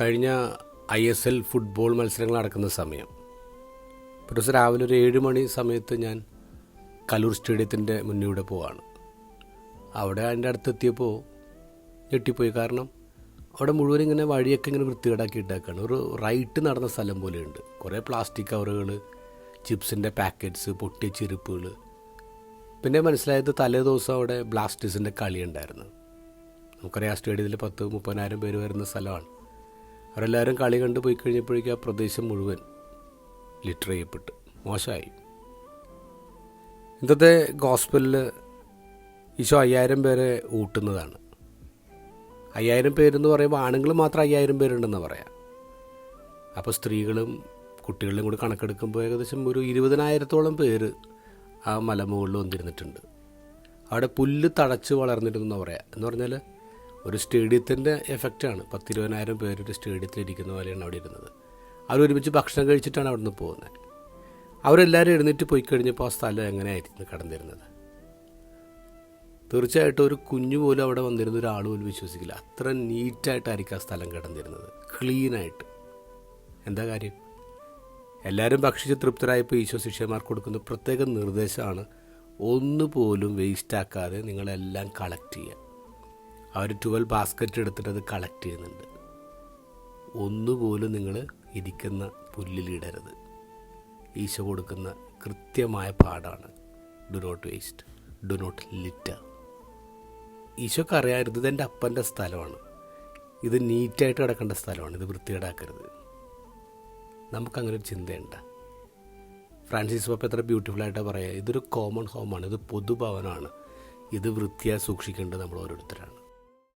കഴിഞ്ഞ I S L football മത്സരങ്ങൾ നടക്കുന്ന സമയം. ഒരു രാവിലെ ഒരു ഏഴ് മണി സമയത്ത് ഞാൻ കലൂർ സ്റ്റേഡിയത്തിന്റെ മുന്നിലൂടെ പോവാണ്. അവിടെ അതിന്റെ അടുത്തെത്തിയപ്പോൾ ഞെട്ടിപ്പോയി. കാരണം അവിടെ മുഴുവൻ ഇങ്ങനെ വഴിയൊക്കെ ഇങ്ങനെ വൃത്തികേടാക്കി ഇട്ടേക്കാണ്. ഒരു റൈറ്റ് നടന്ന സ്ഥലം പോലെയുണ്ട്. കുറേ പ്ലാസ്റ്റിക് കവറുകൾ ചിപ്സിന്റെ പാക്കറ്റ്സ് പൊട്ടിയ ചെരുപ്പുകൾ. പിന്നെ മനസ്സിലായത് തലേ ദിവസം അവിടെ ബ്ലാസ്റ്റേഴ്സിന്റെ കളി ഉണ്ടായിരുന്നു നമുക്കറിയാം സ്റ്റേഡിയത്തിൽ പത്ത് മുപ്പതിനായിരം പേര് വരുന്ന സ്ഥലമാണ്. അവരെല്ലാവരും കളി കണ്ട് പോയി കഴിഞ്ഞപ്പോഴേക്കും ആ പ്രദേശം മുഴുവൻ ലിറ്റർ ചെയ്യപ്പെട്ടു. മോശമായി. ഇന്നത്തെ ഗോസ്പലിൽ ഈശോ അയ്യായിരം പേരെ ഊട്ടുന്നതാണ്. അയ്യായിരം പേരെന്ന് പറയുമ്പോൾ ആണുങ്ങൾ മാത്രം അയ്യായിരം പേരുണ്ടെന്ന് പറയാം. അപ്പോൾ സ്ത്രീകളും കുട്ടികളും കൂടി കണക്കെടുക്കുമ്പോൾ ഏകദേശം ഒരു ഇരുപതിനായിരത്തോളം പേര് ആ മലമുകളിൽ വന്നിരുന്നിട്ടുണ്ട്. അവിടെ പുല്ല് തഴച്ച് വളർന്നിരുന്നു പറയാം. എന്ന് പറഞ്ഞാൽ ഒരു സ്റ്റേഡിയത്തിന്റെ എഫക്റ്റാണ്. പത്തിരുപതിനായിരം പേര് ഒരു സ്റ്റേഡിയത്തിൽ ഇരിക്കുന്ന പോലെയാണ് അവിടെ ഇരുന്നത്. അവരൊരുമിച്ച് ഭക്ഷണം കഴിച്ചിട്ടാണ് അവിടെ നിന്ന് പോകുന്നത്. അവരെല്ലാവരും എഴുന്നേറ്റ് പോയി കഴിഞ്ഞപ്പോൾ ആ സ്ഥലം എങ്ങനെയായിരുന്നു കടന്നിരുന്നത്? തീർച്ചയായിട്ടും ഒരു കുഞ്ഞു പോലും അവിടെ വന്നിരുന്ന ഒരാൾ പോലും വിശ്വസിക്കില്ല. അത്ര നീറ്റായിട്ടായിരിക്കും ആ സ്ഥലം കിടന്നിരുന്നത്. ക്ലീനായിട്ട്. എന്താ കാര്യം? എല്ലാവരും ഭക്ഷിച്ച് തൃപ്തരായപ്പോൾ ഈശോ ശിഷ്യന്മാർക്ക് കൊടുക്കുന്ന പ്രത്യേക നിർദ്ദേശമാണ് ഒന്നുപോലും വേസ്റ്റാക്കാതെ നിങ്ങളെല്ലാം കളക്ട് ചെയ്യുക. അവർ ട്വൽവ് ബാസ്ക്കറ്റ് എടുത്തിട്ട് അത് കളക്ട് ചെയ്യുന്നുണ്ട്. ഒന്നുപോലും നിങ്ങൾ ഇരിക്കുന്ന പുല്ലിലിടരുത് ഈശോ കൊടുക്കുന്ന കൃത്യമായ പാടാണ്. Do not waste do not litter ഈശോക്ക് അറിയാമായിരുന്നു ഇത് എന്റെ അപ്പന്റെ സ്ഥലമാണ്. ഇത് നീറ്റായിട്ട് കിടക്കേണ്ട സ്ഥലമാണ്. ഇത് വൃത്തികേടാക്കരുത്. നമുക്കങ്ങനെ ഒരു ചിന്തയുണ്ട്. ഫ്രാൻസിസ് പപ്പ എത്ര ബ്യൂട്ടിഫുൾ ആയിട്ടാണ് പറയുക. ഇതൊരു കോമൺ ഹോമാണ് ഇത് പൊതുഭവനമാണ് ഇത് വൃത്തിയായി സൂക്ഷിക്കേണ്ടത് നമ്മൾ ഓരോരുത്തരാണ്.